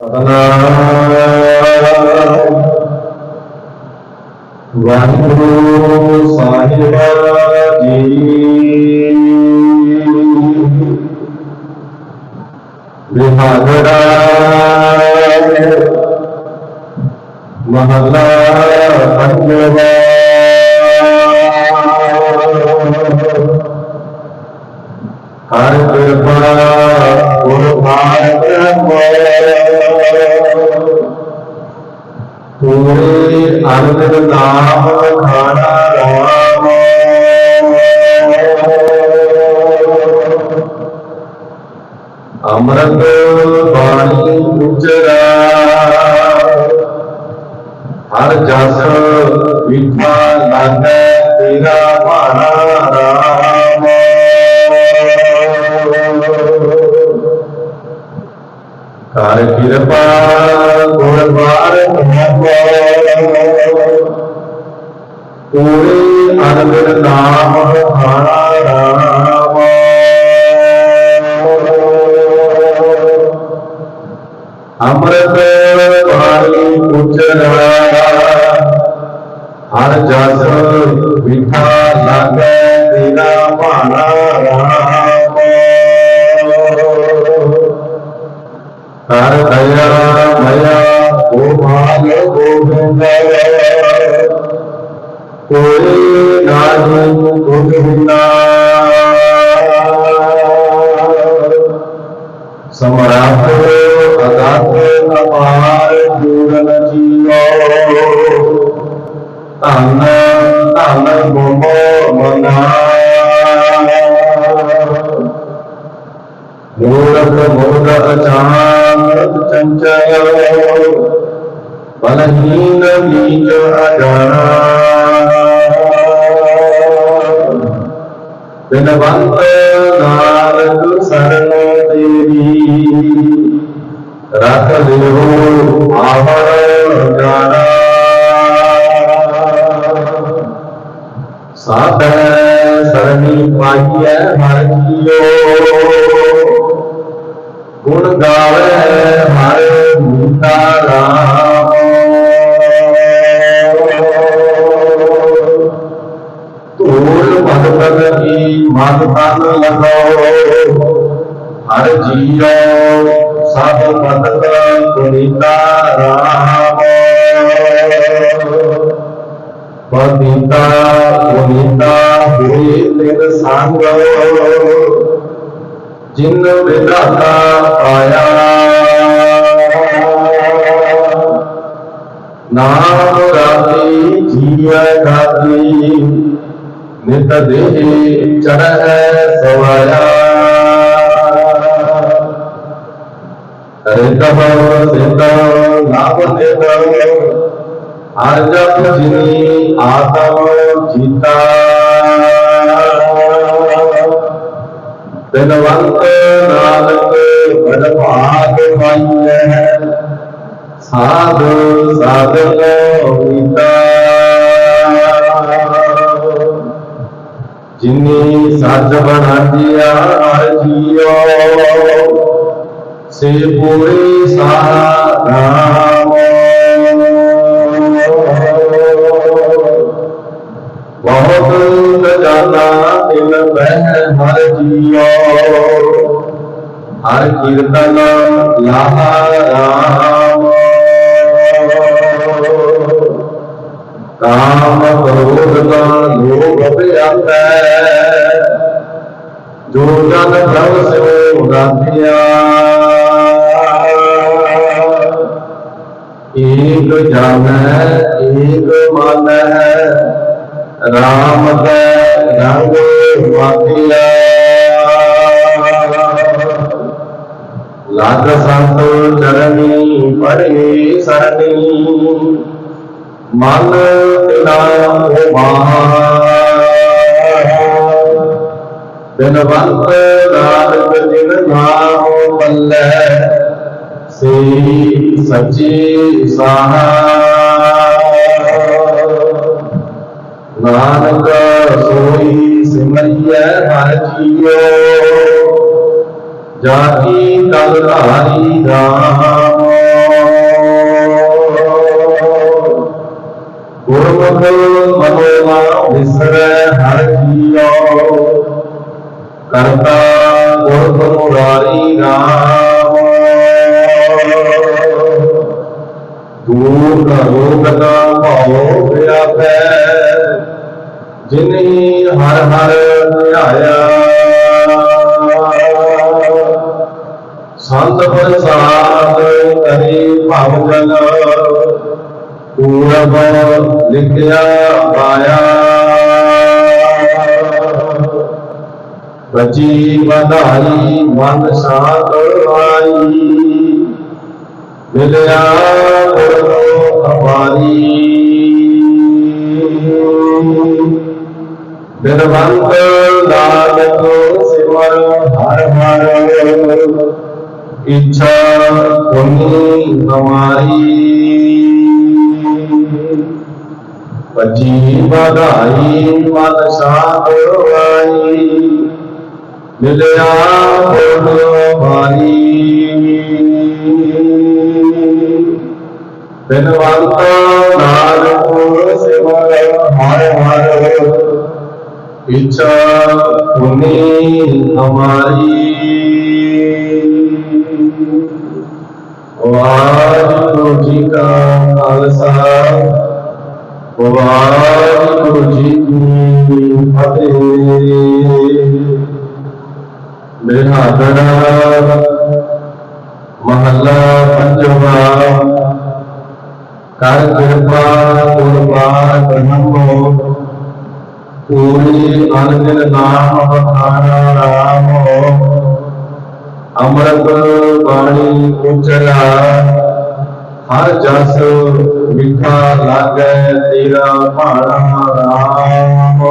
ਸਤਨਾਮ ਵਾਹਿਗੁਰੂ ਸਾਹਿਬ ਜੀ। ਬਿਹਾਗੜਾ ਮਹਲਾ ਪੰਜਵਾ ਅੰਮ੍ਰਿਤ ਬਾਣੀ ਉਚਰਾ। ਹਰ ਜਸ ਵਿਖਾ ਲਾਗੈ ਤੇਰਾ ਭਾਣਾ ਰਾਮ। ਕਰ ਕਿਰਪਾ ਗੁਰ ਬਾਰ ਪੂਰੇ ਅਨੰਦ ਨਾਮ ਖਾਣਾ ਕੋਈ ਨਾਹੀ ਗੋਬਿੰਦਾ ਸਮਰਾਪ ਅਗਾਤ ਅਪਾਰ ਪੂਰਨ ਜੀਵੋ ਧੰਨ ਧੰਨ ਗੋਮੋ ਮਨਾ ਮੂਰਖ ਮੋਦ ਅਚਾਨਕ ਚੰਚਲ। ਬਲਹੀਨ ਨੀਚ ਅਜਾਣਾ ਬਿਨਵੰਤ ਨਾਨਕ ਸਰਣ ਤੇਰੀ। ਰੱਖ ਲਿਓ ਆਵਰ ਜਾਣਾ। ਸਾਧੈ ਸਰਣੀ ਪਾਈਐ ਹਰ ਜੀਓ ਗੁਣ ਗਾਵੇ ਹਰ ਮੀਤਾ ਸੰਗ ਜਿਨ ਵਿਦਾਤਾ ਆਇਆ ਨਾਮ ਰਾਤੀ ਜੀਵ ਖਾਤੀ ਨਿਤ ਦੇਹ ਚੜ੍ਹੈ ਸਵਾਇਆ। ਰਿਤਵ ਸਿਤ ਨਾਮ ਨਿਤ ਹਰ ਜਪ ਜਿਨੀ ਆਤਮ ਜੀਤਾ। ਬਿਨਵੰਤ ਨਾਨਕ ਬੜ ਭਾਗ ਪਾਈਐ। ਸਾਧ ਸਾਧਕ ਮੀਤਾ ਜਿਨੀ ਸੱਚ ਬਣਾਇਆ ਜੀਓ ਸੇ ਪੂਰੇ ਸਾਰਾ ਬਹੁਤ ਖਜ਼ਾਨਾ ਦਿਲ ਬਹਿ ਹਰ ਜੀਓ। ਹਰ ਕੀਰਤਨ ਲਾਹ ਰਾਮ। ਕਾਮ ਕ੍ਰੋਧ ਨਾ ਲੋਭ ਭਿਆਤੈ ਜੋ ਜਨ ਪ੍ਰਭ ਸਿਓ ਰਾਧਿਆ। ਏਕ ਜਾਣੈ, ਏਕ ਮਾਨੈ। ਰਾਮ ਕੈ ਰੰਗ ਵਾਕਿਆ ਲਾਗ ਸੰਤ ਚਰਨੀ ਪੜੇ ਸਰਨੀ ਮਨ ਤਿਨਾ ਮਾਹ ਬਿਨਵੰਤ ਨਾਨਕ ਜਿਨ ਨਾਮ ਬੱਲੇ ਸੇ ਸੱਚੀ ਸਾਹ ਨਾਨਕ होई हर कियो जाकी हर कियो करता गुरु मुरारी दूर का रोग ना पाओ व्यापै। ਜਿਨਹੀ ਹਰ ਹਰ ਧਿਆਇਆ। ਸੰਤ ਪ੍ਰਸਾਦ ਕਰੀ ਭਵ ਜਨ ਪੂਰਬ ਲਿਖਿਆ ਪਾਇਆ। ਬਚੀ ਵਧਾਈ ਮਨ ਸਾਧ ਆਈ। ਮਿਲਿਆ ਕਰੋ ਅਪਾਰੀ। ਬਿਰਵੰਤ ਨਾਨਕ ਸਿਮਰ ਹਰ ਹਰ ਇੱਛਾ ਪੁਨੀ ਹਮਾਰੀ ਪਜੀ ਵਧਾਈ ਮਨ ਸਾਧ ਆਈ ਮਿਲਿਆ ਗੁਰੂ ਭਾਈ ਬਿਨਵੰਤ ਨਾਨਕ ਇੱਛਾ ਪੁਨੀ ਹਮਾਰੀ। ਵਾਹਿਗੁਰੂ ਜੀ ਕਾ ਖਾਲਸਾ। ਵਾਹਿਗੁਰੂ ਜੀ ਕੀ ਫਤਿਹ। ਬਿਹਾਦਰਾ ਪੂਰੀ ਨਾਮ ਬਖਾਨਾ ਰਾਮ। ਅੰਮ੍ਰਿਤ ਬਾਣੀ ਉਚਰਾ। ਹਰ ਜਸ ਮਿੱਠਾ ਲਾਗੈ ਤੇਰਾ ਭਾਣਾ ਰਾਮ।